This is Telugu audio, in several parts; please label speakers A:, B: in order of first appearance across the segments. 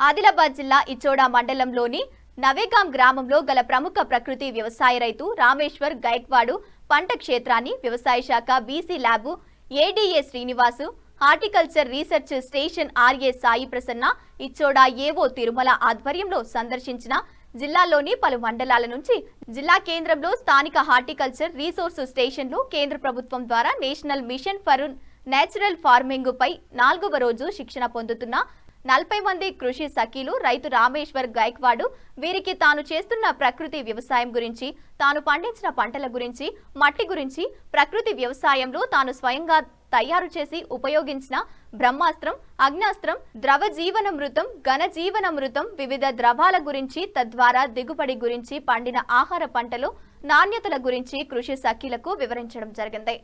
A: ఆదిలాబాద్ జిల్లా ఇచ్చోడ మండలంలోని నవేగాం గ్రామంలో గల ప్రముఖ ప్రకృతి వ్యవసాయ రైతు రామేశ్వర్ గైక్వాడు పంట క్షేత్రాన్ని వ్యవసాయ శాఖ BC lab ADA Srinivasu horticulture research station RA Sai Prasanna Ichoda AO Tirumala ఆధ్వర్యంలో సందర్శించిన జిల్లాలోని పలు మండలాల నుంచి జిల్లా కేంద్రంలో స్థానిక హార్టికల్చర్ రీసోర్సు స్టేషన్లు కేంద్ర ప్రభుత్వం ద్వారా national mission for natural farming పై నాలుగవ రోజు శిక్షణ పొందుతున్న నలభై మంది కృషి సఖీలు రైతు రామేశ్వర్ గైక్వాడు వీరికి తాను చేస్తున్న ప్రకృతి వ్యవసాయం గురించి తాను పండించిన పంటల గురించి మట్టి గురించి ప్రకృతి వ్యవసాయంలో తాను స్వయంగా తయారు చేసి ఉపయోగించిన బ్రహ్మాస్త్రం అగ్నాస్త్రం ద్రవ జీవనమృతం ఘన జీవనమృతం వివిధ ద్రవాల గురించి తద్వారా దిగుబడి గురించి పండిన ఆహార పంటలు నాణ్యతల గురించి కృషి సఖీలకు వివరించడం జరిగింది.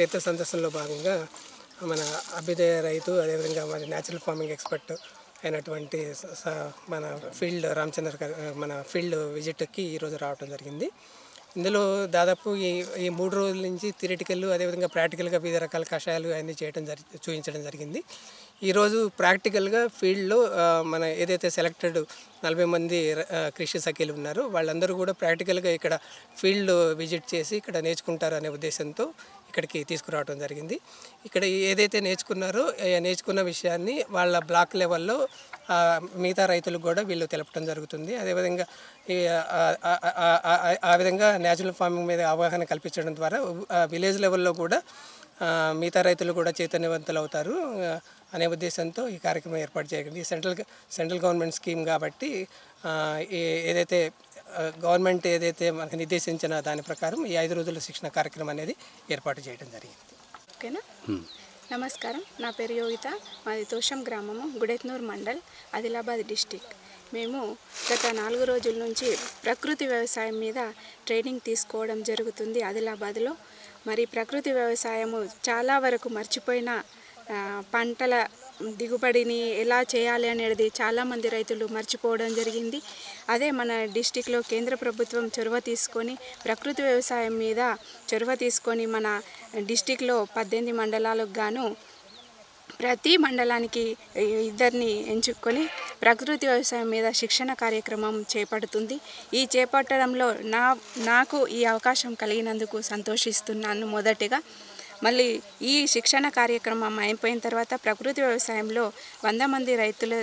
B: క్షేత్ర సందర్శనలో భాగంగా మన అభ్యుదయ రైతు అదేవిధంగా మరి న్యాచురల్ ఫార్మింగ్ ఎక్స్పర్ట్ అయినటువంటి మన ఫీల్డ్ రామచంద్ర గారు మన ఫీల్డ్ విజిట్కి ఈరోజు రావడం జరిగింది. ఇందులో దాదాపు ఈ ఈ మూడు రోజుల నుంచి థిరిటికల్ అదేవిధంగా ప్రాక్టికల్గా వివిధ రకాల కషాయాలు అన్నీ చేయడం జరి చూపించడం జరిగింది. ఈరోజు ప్రాక్టికల్గా ఫీల్డ్లో మన ఏదైతే సెలెక్టెడ్ నలభై మంది కృషి సఖీలు ఉన్నారో వాళ్ళందరూ కూడా ప్రాక్టికల్గా ఇక్కడ ఫీల్డ్ విజిట్ చేసి ఇక్కడ నేర్చుకుంటారు అనే ఉద్దేశంతో ఇక్కడికి తీసుకురావడం జరిగింది. ఇక్కడ ఏదైతే నేర్చుకున్నారో నేర్చుకున్న విషయాన్ని వాళ్ళ బ్లాక్ లెవెల్లో మిగతా రైతులకు కూడా వీళ్ళు తెలపడం జరుగుతుంది. అదేవిధంగా ఆ, విధంగా న్యాచురల్ ఫార్మింగ్ మీద అవగాహన కల్పించడం ద్వారా విలేజ్ లెవెల్లో కూడా మిగతా రైతులు కూడా చైతన్యవంతులు అవుతారు అనే ఉద్దేశంతో ఈ కార్యక్రమం ఏర్పాటు చేయగలిగింది. సెంట్రల్ సెంట్రల్ గవర్నమెంట్ స్కీమ్ కాబట్టి ఏ- ఏదైతే గవర్నమెంట్ ఏదైతే మనకు నిర్దేశించిన దాని ప్రకారం ఈ ఐదు రోజుల శిక్షణ కార్యక్రమం అనేది ఏర్పాటు చేయడం జరిగింది.
C: ఓకేనా? నమస్కారం. నా పేరు యోగిత. మాది తోషం గ్రామము గుడెత్నూర్ మండల్ ఆదిలాబాద్ డిస్టిక్. మేము గత నాలుగు రోజుల నుంచి ప్రకృతి వ్యవసాయం మీద ట్రైనింగ్ తీసుకోవడం జరుగుతుంది ఆదిలాబాద్లో. మరి ప్రకృతి వ్యవసాయము చాలా వరకు మర్చిపోయిన పంటల దిగుబడిని ఎలా చేయాలి అనేది చాలామంది రైతులు మర్చిపోవడం జరిగింది. అదే మన డిస్టిక్లో కేంద్ర ప్రభుత్వం చొరవ తీసుకొని ప్రకృతి వ్యవసాయం మీద చొరవ తీసుకొని మన డిస్టిక్లో పద్దెనిమిది మండలాలకు గాను ప్రతి మండలానికి ఇద్దరిని ఎంచుకొని ప్రకృతి వ్యవసాయం మీద శిక్షణ కార్యక్రమం చేపడుతుంది. ఈ చేపట్టడంలో నా నాకు ఈ అవకాశం కలిగినందుకు సంతోషిస్తున్నాను మొదటిగా. మళ్ళీ ఈ శిక్షణ కార్యక్రమం అయిపోయిన తర్వాత ప్రకృతి వ్యవసాయంలో వంద మంది రైతుల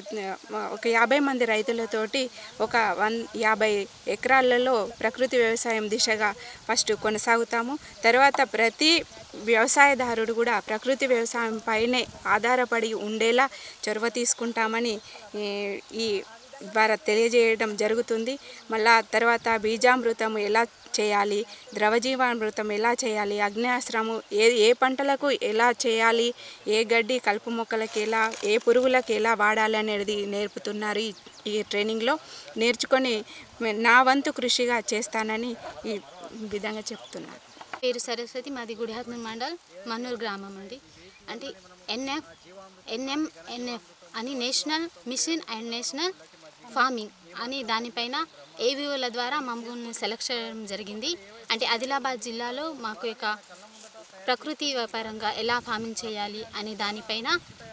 C: ఒక యాభై మంది రైతులతోటి ఒక వన్ యాభై ఎకరాలలో ప్రకృతి వ్యవసాయం దిశగా ఫస్ట్ కొనసాగుతాము. తర్వాత ప్రతి వ్యవసాయదారుడు కూడా ప్రకృతి వ్యవసాయం పైనే ఆధారపడి ఉండేలా చొరవ తీసుకుంటామని ఈ ఈ ద్వారా తెలియజేయడం జరుగుతుంది. మళ్ళా తర్వాత బీజామృతం ఎలా చేయాలి? ద్రవజీవామృతం ఎలా చేయాలి? అగ్నేయాస్త్రము ఏ ఏ పంటలకు ఎలా చేయాలి? ఏ గడ్డి కలుపు మొక్కలకి ఎలా ఏ పురుగులకు ఎలా వాడాలి అనేది నేర్పుతున్నారు ఈ ఈ ట్రైనింగ్లో. నేర్చుకొని నా వంతు కృషిగా చేస్తానని ఈ విధంగా చెప్తున్నారు.
D: పేరు సరస్వతి మాది గుడిహాత్మ మండల్ మన్నూరు గ్రామం అండి. అంటే ఎన్ఎఫ్ ఎన్ఎంఎన్ఎఫ్ అని national mission and national farming అని దానిపైన ఏవిఓల ద్వారా మమ్మల్ని సెలెక్ట్ చేయడం జరిగింది. అంటే ఆదిలాబాద్ జిల్లాలో మాకు యొక్క ప్రకృతి పరంగా ఎలా ఫార్మింగ్ చేయాలి అనే దానిపైన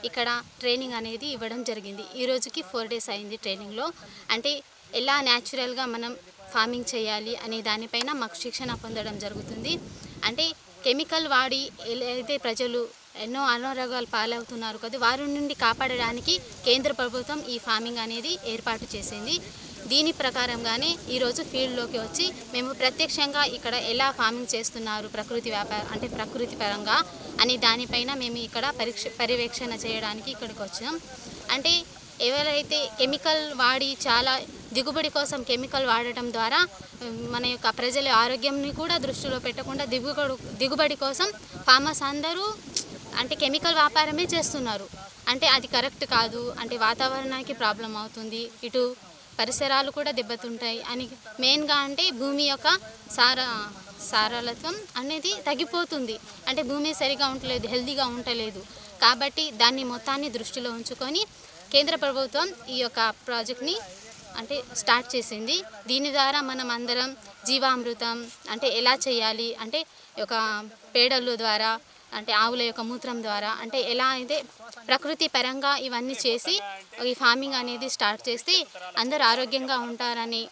D: ఇక్కడ ట్రైనింగ్ అనేది ఇవ్వడం జరిగింది. ఈ రోజుకి ఫోర్ డేస్ అయింది ట్రైనింగ్లో. అంటే ఎలా న్యాచురల్గా మనం ఫార్మింగ్ చేయాలి అనే దానిపైన మాకు శిక్షణ పొందడం జరుగుతుంది. అంటే కెమికల్ వాడి ఎలా అయితే ప్రజలు ఎన్నో అనారోగ్యాలు పాలవుతున్నారు కదా వారి నుండి కాపాడడానికి కేంద్ర ప్రభుత్వం ఈ ఫార్మింగ్ అనేది ఏర్పాటు చేసింది. దీని ప్రకారంగానే ఈరోజు ఫీల్డ్లోకి వచ్చి మేము ప్రత్యక్షంగా ఇక్కడ ఎలా ఫార్మింగ్ చేస్తున్నారు ప్రకృతి వ్యాపార అంటే ప్రకృతి పరంగా అని దానిపైన మేము ఇక్కడ పరీక్ష పర్యవేక్షణ చేయడానికి ఇక్కడికి వచ్చాం అంటే ఎవరైతే కెమికల్ వాడి చాలా దిగుబడి కోసం కెమికల్ వాడటం ద్వారా మన యొక్క ప్రజల ఆరోగ్యంని కూడా దృష్టిలో పెట్టకుండా దిగుబడి దిగుబడి కోసం ఫార్మర్స్ అందరూ అంటే కెమికల్ వ్యాపారమే చేస్తున్నారు. అంటే అది కరెక్ట్ కాదు అంటే వాతావరణానికి ప్రాబ్లం అవుతుంది ఇటు పరిసరాలు కూడా దెబ్బతింటాయి అని మెయిన్గా అంటే భూమి యొక్క సార సారలత్వం అనేది తగ్గిపోతుంది. అంటే భూమి సరిగా ఉండలేదు హెల్దీగా ఉండలేదు. కాబట్టి దాన్ని మొత్తాన్ని దృష్టిలో ఉంచుకొని కేంద్ర ప్రభుత్వం ఈ యొక్క ప్రాజెక్ట్ని అంటే స్టార్ట్ చేసింది. దీని ద్వారా మనం అందరం జీవామృతం అంటే ఎలా చేయాలి అంటే ఒక పేడలు ద్వారా అంటే ఆవుల యొక్క మూత్రం ద్వారా అంటే ఎలా అయితే ప్రకృతి పరంగా ఇవన్నీ చేసి ఈ ఫార్మింగ్ అనేది స్టార్ట్ చేస్తే అందరూ ఆరోగ్యంగా ఉంటారని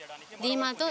D: ధీమాతో